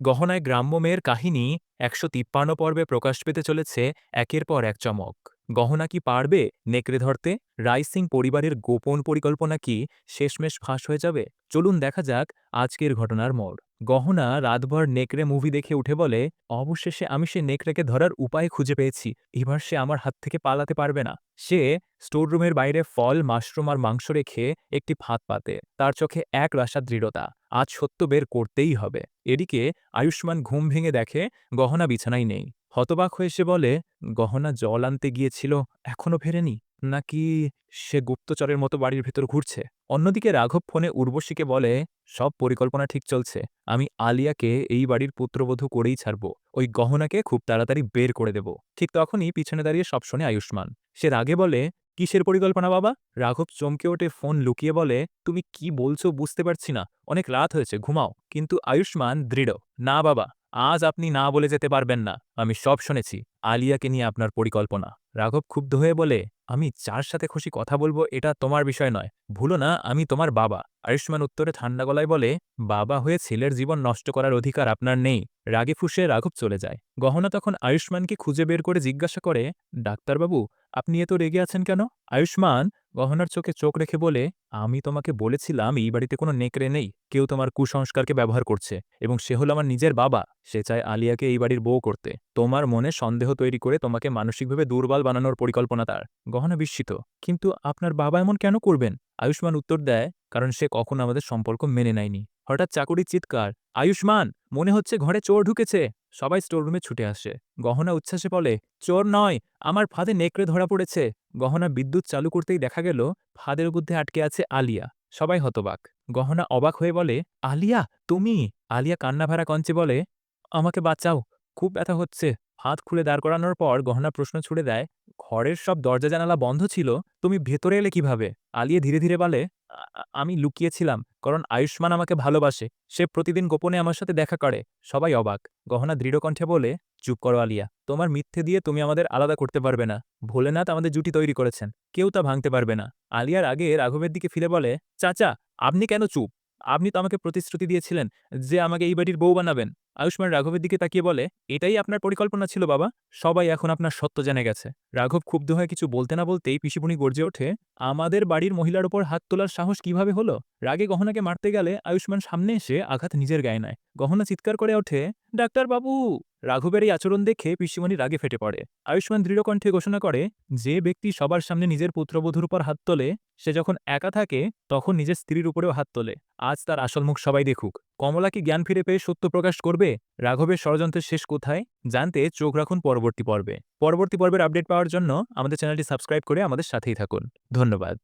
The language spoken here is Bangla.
গহনায় গ্রাম্য মেয়ের কাহিনী একশো তিপ্পান্ন পর্বে প্রকাশ পেতে চলেছে একের পর এক চমক। গহনা কি পারবে নেকড়ে ধরতে? রাইসিং পরিবারের গোপন পরিকল্পনা কি শেষমেশ ফাঁস হয়ে যাবে? চলুন দেখা যাক আজকের ঘটনার মোড়। গহনা রাতভর নেকড়ে মুভি দেখে উঠে বলে, অবশেষে আমি সে নেকড়েকে ধরার উপায় খুঁজে পেয়েছি। এবার সে আমার হাত থেকে পালাতে পারবে না। সে স্টোররুমের বাইরে ফল, মাশরুম আর মাংস রেখে একটি ফাঁদ পাতে। তার চোখে এক রাশা দৃঢ়তা। আজ সত্য বের করতেই হবে। এদিকে আয়ুষ্মান ঘুম ভেঙে দেখে, গহনা বিছানায় নেই। হতবাক হয়ে সে বলে, গহনা জল আনতে গিয়েছিল, এখনও ফেরেনি? নাকি সে গুপ্তচরের মতো বাড়ির ভেতর ঘুরছে? অন্যদিকে রাঘব ফোনে উর্বশীকে বলে, সব পরিকল্পনা ঠিক চলছে। আমি আলিয়াকে এই বাড়ির পুত্রবধূ করেই ছাড়ব। ওই গহনাকে খুব তাড়াতাড়ি বের করে দেব। ঠিক তখনই পিছনে দাঁড়িয়ে সব শোনে আয়ুষ্মান। সে রাগে বলে কিসের পরিকল্পনা বাবা? রাঘব চমকে ওঠে ফোন লুকিয়ে বলে, তুমি কি বলছো বুঝতে পারছি না। অনেক রাত হয়েছে, ঘুমাও। কিন্তু আয়ুষ্মান দৃঢ়। না বাবা। আজ আপনি না বলে যেতে পারবেন না। আমি সব শুনেছি, আলিয়াকে নিয়ে আপনার পরিকল্পনা। রাঘব ক্ষুব্ধ হয়ে বলে, আমি যার সাথে খুশি কথা বলব, এটা তোমার বিষয় নয়। ভুলো না, আমি তোমার বাবা। আয়ুষ্মান উত্তরে ঠান্ডা গলায় বলে, বাবা হয়ে ছেলের জীবন নষ্ট করার অধিকার আপনার নেই। রাগে ফুসে রাঘব চলে যায়। গহনা তখন আয়ুষ্মানকে খুঁজে বের করে জিজ্ঞাসা করে, ডাক্তারবাবু, আপনি এত রেগে আছেন কেন? আয়ুষ্মান গহনার চোখে চোখ রেখে বলে, আমি তোমাকে বলেছিলাম এই বাড়িতে কোনো নেকড়ে নেই, কেউ তোমার কুসংস্কারকে ব্যবহার করছে, এবং সে হলো আমার নিজের বাবা, সে চায় আলিয়াকে এই বাড়ির বউ করতে। তোমার মনে সন্দেহ তৈরি করে তোমাকে মানসিকভাবে দুর্বল বানানোর পরিকল্পনা তার। গহনা বিস্মিত, কিন্তু আপনার বাবা এমন কেন করবেন? আয়ুষ্মান উত্তর দেয় কারণ সে কখনো আমাদের সম্পর্ক মেনে নেয়নি। হঠাৎ চাকুরির চিৎকার, আয়ুষ্মান, মনে হচ্ছে ঘরে চোর ঢুকেছে। সবাই স্টোররুমে ছুটে আসে। গহনা উচ্ছ্বাসে বলে, চোর নয়, আমার ফাঁদে নেকড়ে ধরা পড়েছে। গহনা বিদ্যুৎ চালু করতেই দেখা গেল, ফাঁদের মধ্যে আটকে আছে আলিয়া। সবাই হতবাক। গহনা অবাক হয়ে বলে, আলিয়া, তুমি? আলিয়া কান্নাভারা কঞ্চে বলে, আমাকে বাঁচাও, খুব ব্যথা হচ্ছে। হাত খুলে দাঁড় করানোর পর গহনা প্রশ্ন ছুড়ে দেয়, ঘরের সব দরজা জানালা বন্ধ ছিল, তুমি ভেতরে এলে কীভাবে? আলিয়া ধীরে ধীরে বলে "আ- আমি লুকিয়েছিলাম, কারণ আয়ুষ্মান আমাকে ভালোবাসে, সে প্রতিদিন গোপনে আমার সাথে দেখা করে, সবাই অবাক। গহনা দৃঢ়কণ্ঠে বলে, চুপ করো আলিয়া, তোমার মিথ্যে দিয়ে তুমি আমাদের আলাদা করতে পারবে না। ভোলেনাথ আমাদের জুটি তৈরি করেছেন, কেউ তা ভাঙতে পারবে না। আলিয়ার আগে রাঘবের দিকে ফিরে বলে, চাচা, আপনি কেন চুপ? আপনি তো আমাকে প্রতিশ্রুতি দিয়েছিলেন যে আমাকে এই বাড়ির বউ বানাবেন। আয়ুষ্মান রাঘবের দিকে তাকিয়ে বলে, এটাই আপনার পরিকল্পনা ছিল বাবা? সবাই এখন আপনার সত্য জেনে গেছে। রাঘব ক্ষুব্ধ হয়ে কিছু বলতে না বলতেই পিসিপুনি গর্জে ওঠে, আমাদের বাড়ির মহিলার ওপর হাত তোলার সাহস কীভাবে হলো? রাগে গহনাকে মারতে গেলে আয়ুষ্মান সামনে এসে আঘাত নিজের গায়ে নেয়। গহনা চিৎকার করে ওঠে, ডাক্তার বাবু! রাঘবের এই আচরণ দেখে পিসিমণি রাগে ফেটে পড়ে। আয়ুষ্মান দৃঢ়কণ্ঠে ঘোষণা করে, যে ব্যক্তি সবার সামনে নিজের পুত্রবধূর উপর হাত তোলে, সে যখন একা থাকে, তখন নিজের স্ত্রীর উপরেও হাত তোলে। আজ তার আসল মুখ সবাই দেখুক। কমলা কি জ্ঞান ফিরে পেয়ে সত্য প্রকাশ করবে? রাঘবের ষড়যন্ত্রের শেষ কোথায়? জানতে চোখ রাখুন পরবর্তী পর্বে। পরবর্তী পর্বের আপডেট পাওয়ার জন্য আমাদের চ্যানেলটি সাবস্ক্রাইব করে আমাদের সাথেই থাকুন। ধন্যবাদ।